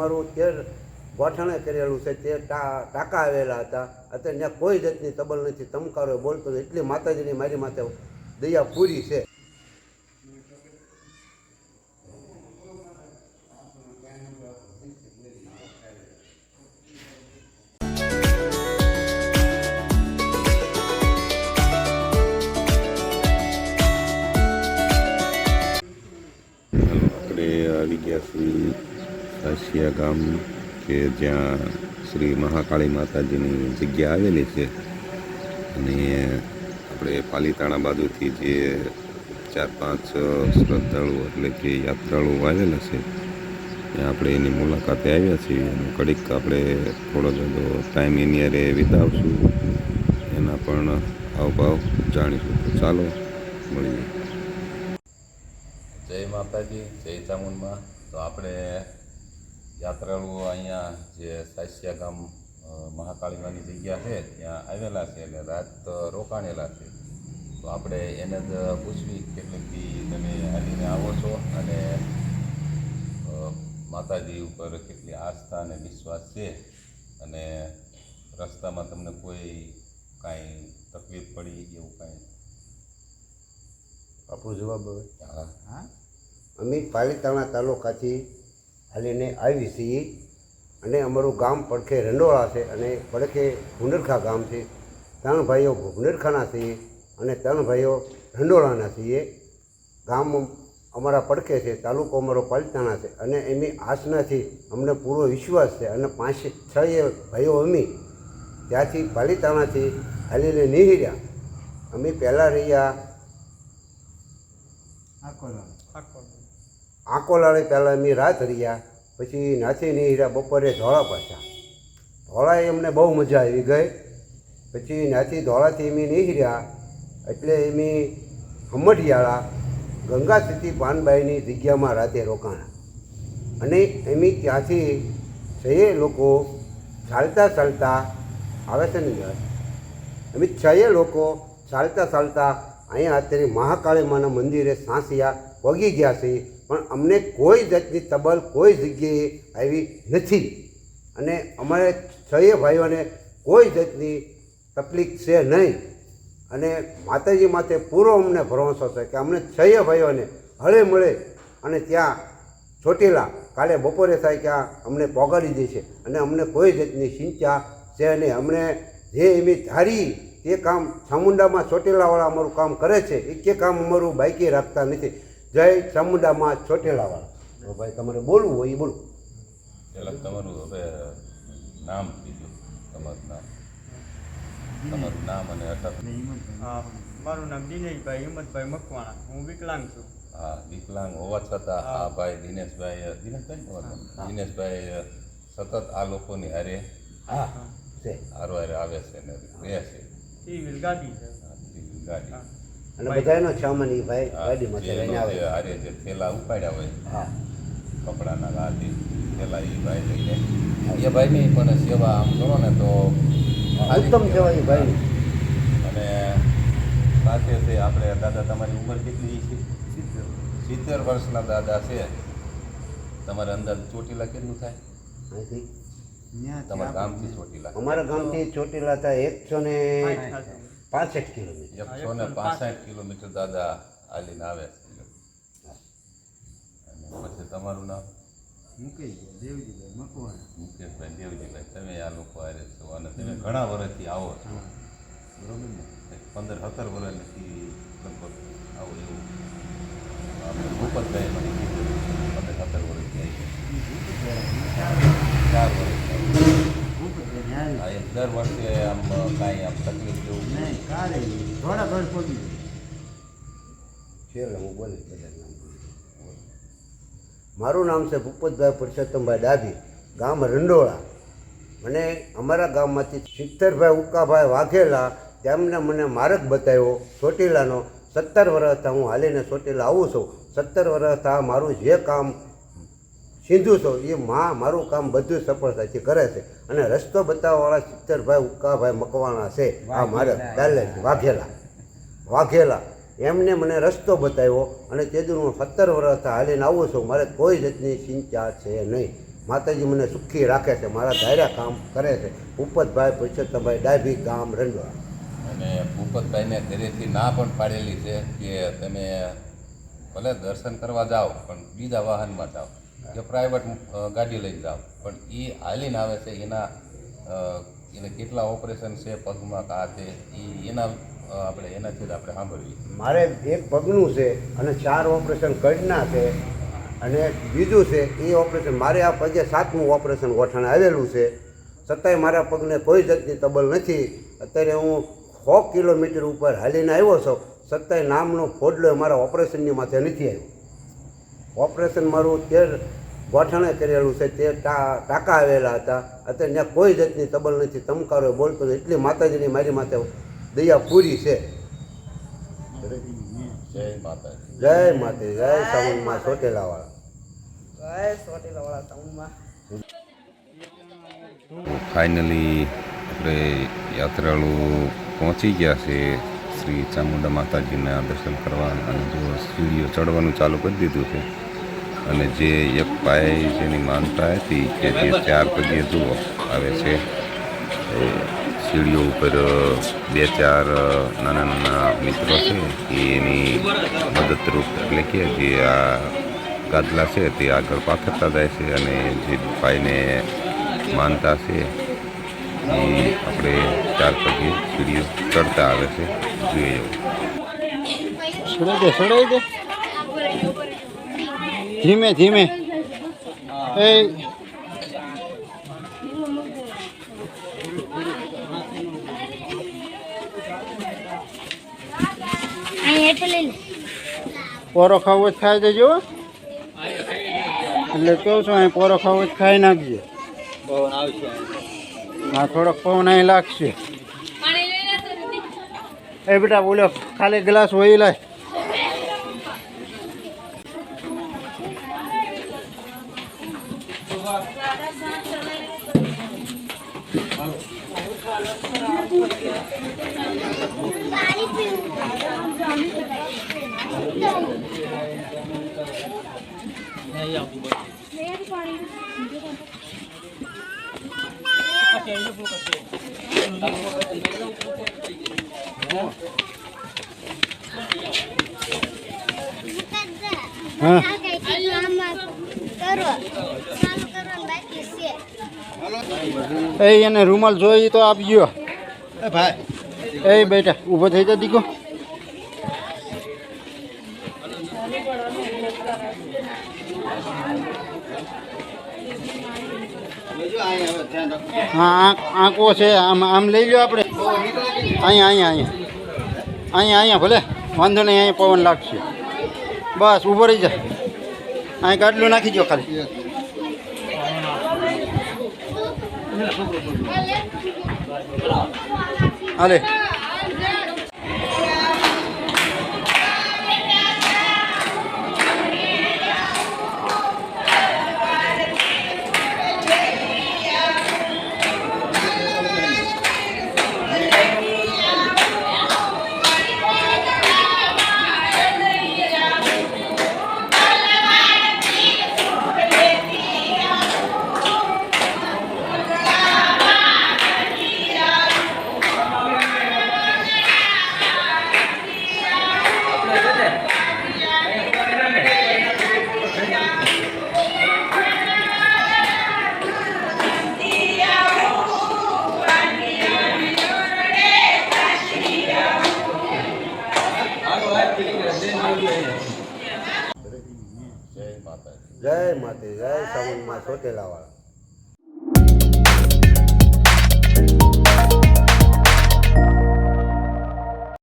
મારું તે ગોઠણે કરેલું છે, તે ટાંકા આવેલા હતા. અત્યારે ત્યાં કોઈ જાતની તબલ નથી. તમકારો બોલતો. એટલી માતાજીની મારી માથે દયા પૂરી છે. આવી ગયા છીએ ગામ. કે જ્યાં શ્રી મહાકાળી માતાજીની જગ્યા આવેલી છે. અને આપણે પાલીતાણા બાજુથી જે ચાર પાંચ શ્રદ્ધાળુઓ એટલે કે યાત્રાળુઓ આવેલા છે, ત્યાં આપણે એની મુલાકાતે આવ્યા છીએ અને કડીક આપણે થોડો થોડો ટાઈમ એની અરે વિતાવશું. એના પણ હાવભાવ જાણીશું. તો ચાલો મળીએ. જય માતાજી, જય ચામુંડમાં. તો આપણે યાત્રાળુઓ અહીંયા જે સાસ્યા ગામ મહાકાળીમાની જગ્યા છે ત્યાં આવેલા છે અને રાત રોકાણેલા છે. તો આપણે એને જ પૂછવી કેટલીક દી તમે હાલીને આવો છો અને માતાજી ઉપર કેટલી આસ્થા અને વિશ્વાસ છે અને રસ્તામાં તમને કોઈ કાંઈ તકલીફ પડી એવું કાંઈ? આપણો જવાબ હવે. હા. અમે પાવીતાણા તાલુકાથી હાલીને આવી છીએ. અને અમારું ગામ પડખે રંડોળા છે અને પડખે ભુંડરખા ગામ છે. ત્રણ ભાઈઓ ભુંડરખાના છીએ અને ત્રણ ભાઈઓ રંડોળાના છીએ. ગામ અમારા પડખે છે તાલુકો અમારો પાલિતાના છે અને એમની આસનાથી અમને પૂરો વિશ્વાસ છે અને પાંચ છ ભાઈઓ અમી ત્યાંથી પાલીતાણાથી હાલીને નીહર્યા અમે પહેલાં રહ્યા આંકોલાળે પહેલાં અમે રાત રહ્યા. પછી નાસી નહીં રહ્યા બપોરે ધોળા પાછા. ધોળાએ અમને બહુ મજા આવી ગઈ. પછી નાથી ધોળાથી એમી રહ્યા એટલે એમી હમઢિયાળા ગંગા સ્થિતિ પાનબાઈની જગ્યામાં રાતે રોકાણા. અને એમી ત્યાંથી છએ લોકો ચાલતા ચાલતા આવે છે ને એમી છએ લોકો ચાલતા ચાલતા અહીંયા અત્યારે મહાકાળી માના મંદિરે સાંસિયા વગી ગયા છે. પણ અમને કોઈ જાતની તબલ, કોઈ જગ્યાએ આવી નથી. અને અમારે છએ ભાઈઓને કોઈ જાતની તકલીફ છે નહીં. અને માતાજી માથે પૂરો અમને ભરોસો છે કે અમને છએ ભાઈઓને હળે મળે અને ત્યાં ચોટીલા કાલે બપોરે થાય ત્યાં અમને પોગાડી દે છે. અને અમને કોઈ જાતની ચિંતા છે નહીં. અમને જે એવી ધારી તે કામ ચામુંડામાં ચોટીલાવાળા અમારું કામ કરે છે એ કે કામ અમારું બાઈકે રાખતા નથી. જય ચામુંડામાં ચોટીલાવાળા. ભાઈ તમારે બોલવું હોય એ બોલો. પહેલાં તમારું હવે નામ કીધું તમારું નામ. તમારું નામ અને અટક. હા મારું નામ દિનેશભાઈ હિંમતભાઈ મકવાણા. હું વિકલાંગ છું. હા વિકલાંગ હોવા છતાં હા. ભાઈ દિનેશભાઈ દિનેશભાઈ દિનેશભાઈ સતત આ લોકોની હારે હારો હારે આવે છે ને રહે છે. ગાડી છે. ગાડી હા. અને બધાનો છામન એ ભાઈ ગાડીમાં લઈને આવે આરે હારે જે થેલા ઉપાડ્યા હોય હા. કપડાના લાદી થેલા એ ભાઈ લઈને. એ ભાઈની પણ સેવા આમ કરો ને તો ઉત્તમ સેવા એ ભાઈ. અને સાથે તે આપણે દાદા તમારી ઉંમર કેટલી છે? સિત્તેર. વર્ષના દાદા છે. તમારે અંદર ચોટીલા કેટલું થાય? તમારા ગામથી ચોટીલા. અમારા ગામથી ચોટીલા થાય એકસો ને. પાસઠ કિલોમીટર. એકસો ને પાસઠ. કિલોમીટર દાદા હાલીને આવે. છે અને પછી તમારું નામ? મુકેશભાઈ દેવજીભાઈ તમે આ લોકો હારે છો અને તમે ઘણા વર્ષથી આવો છો. બરોબર ને? પંદર સત્તર વર્ષથી લગભગ આવો એવું. આપણે ભૂપતભાઈ મને કીધું પંદર સત્તર વર્ષથી આવી ચાર વર્ષ દર વર્ષે આમ કાંઈ આમ તકલીફ જેવું છેલ્લે હું બોલી બધા નામ બોલું. મારું નામ છે ભૂપતભાઈ પુરુષોત્તમભાઈ ડાભી, ગામ રંડોળા. મને અમારા ગામમાંથી સિત્તેરભાઈ ઉકાભાઈ વાઘેલા તેમને મને માર્ગ બતાવ્યો ચોટીલાનો. સત્તર વર્ષ હું હાલીને ચોટીલા આવું છું. સત્તર વર્ષ મારું જે કામ સીધું છો એ માં મારું કામ બધું સફળતાથી કરે છે. અને રસ્તો બતાવવાવાળા ચિત્તરભાઈ ઉક્કાભાઈ મકવાણા છે. આ મારે પહેલે વાઘેલા. વાઘેલા. એમને મને રસ્તો બતાવ્યો અને તેથી હું સત્તર વર્ષથી હાલીને આવું છું. મારે કોઈ જાતની ચિંતા છે નહીં. માતાજી મને સુખી રાખે છે મારા ધાર્યા કામ કરે છે. ઉપતભાઈ પુરુષોત્તમભાઈ ડાભી ગામ રંડવા. અને ભૂપતભાઈને ધીરેથી ના પણ પાડેલી છે કે તમે ભલે દર્શન કરવા જાઓ પણ બીજા વાહનમાં જાઓ. કે પ્રાઇવેટ ગાડી લઈને જાઓ. પણ એ હાલીને આવે છે, એના એને કેટલા ઓપરેશન છે, પગમાં કા છે એ એના આપણે એનાથી જ આપણે સાંભળવી મારે એક પગનું છે અને ચાર ઓપરેશન કડના છે અને બીજું છે, એ ઓપરેશન મારે આ પગે સાતમું ઓપરેશન ગોઠણ આવેલું છે. છતાંય મારા પગને કોઈ જાતની તબલ નથી. અત્યારે હું સો કિલોમીટર ઉપર હાલીને આવ્યો છું. છતાંય નામનો ફોડલો મારા ઓપરેશનની માથે નથી આવ્યો. ઓપરેશન મારું તે ગોઠણે કરેલું છે તે ટાંકા આવેલા હતા. અત્યારે ત્યાં કોઈ જાતની તબલ નથી. તમકારો બોલતો નથી. એટલી માતાજીની મારી માથે દયા પૂરી છે. જય માતાજી. જય માતા જય સાવનમાં ચોટેલાવાળા ફાઇનલી આપણે યાત્રાળુ પહોંચી ગયા છે શ્રી ચામુંડા માતાજીના દર્શન કરવા અને જો સીડીઓ ચડવાનું ચાલુ કરી દીધું છે. અને જે એક પાયે જેની માનતા હતી કે જે ચાર પગે જુઓ આવે છે. એ સીડીઓ ઉપર બે ચાર નાના નાના મિત્રો છે એ એની મદદરૂપ એટલે કે જે આ ગાદલા છે તે આગળ પાથરતા જાય છે અને જે ભાઈને માનતા છે એ આપણે ચાર પગે સીડીઓ ચડતા આવે છે. જોઈએ. એવું છોડાઈ દે છોડાઈ દે ધીમે ધીમે. એ. પોરો ખાવો જ ખાઈ દેજો. એટલે કહું છું અહીં પોરો ખાવો જ ખાઈ નાખજે. હા થોડોક પવન અહીં લાગશે. એ બેટા બોલો ખાલી ગ્લાસ હોય લાય હા એ એને રૂમાલ જોઈ તો આપજો એ ભાઈ. એ બેટા ઊભો થઈ જા દીકો હા આંકો છે આમ આમ લઈ લો આપણે. અહીંયા અહીંયા અહીંયા. અહીંયા અહીંયા ભલે. વાંધો નહીં અહીંયા પવન લાગશે. બસ ઊભો રહી જા. અહીં ગાટલું નાખી દો ખાલી. હાલે. જય માતે જય સાવનમાં ચોટેલાવાળા